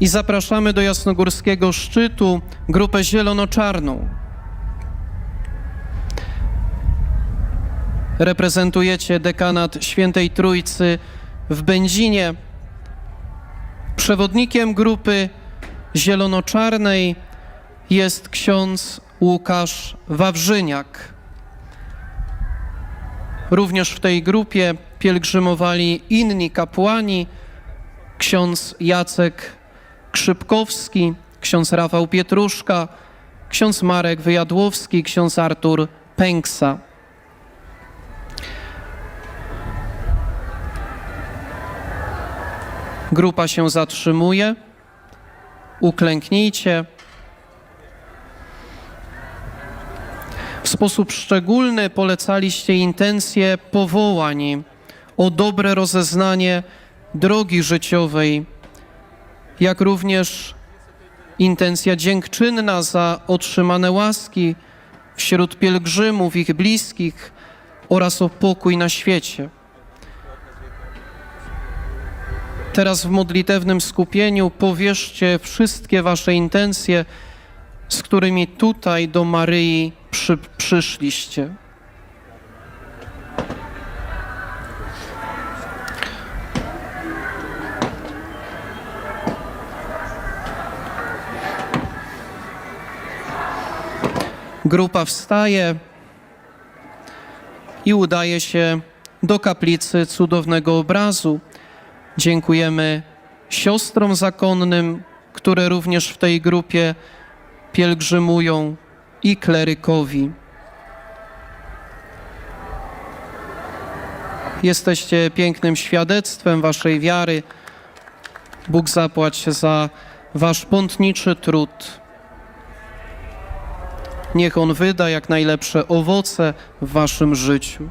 I zapraszamy do jasnogórskiego szczytu grupę zielono-czarną. Reprezentujecie dekanat Świętej Trójcy w Będzinie. Przewodnikiem grupy zielono-czarnej jest ksiądz Łukasz Wawrzyniak. Również w tej grupie pielgrzymowali inni kapłani, ksiądz Jacek Krzypkowski, ksiądz Rafał Pietruszka, ksiądz Marek Wyjadłowski, ksiądz Artur Pęksa. Grupa się zatrzymuje. Uklęknijcie. W sposób szczególny polecaliście intencje powołań o dobre rozeznanie drogi życiowej, jak również intencja dziękczynna za otrzymane łaski wśród pielgrzymów, ich bliskich oraz o pokój na świecie. Teraz w modlitewnym skupieniu powierzcie wszystkie wasze intencje, z którymi tutaj do Maryi przy, przyszliście. Grupa wstaje i udaje się do kaplicy cudownego obrazu. Dziękujemy siostrom zakonnym, które również w tej grupie pielgrzymują i klerykowi. Jesteście pięknym świadectwem waszej wiary. Bóg zapłać za wasz pątniczy trud. Niech On wyda jak najlepsze owoce w waszym życiu.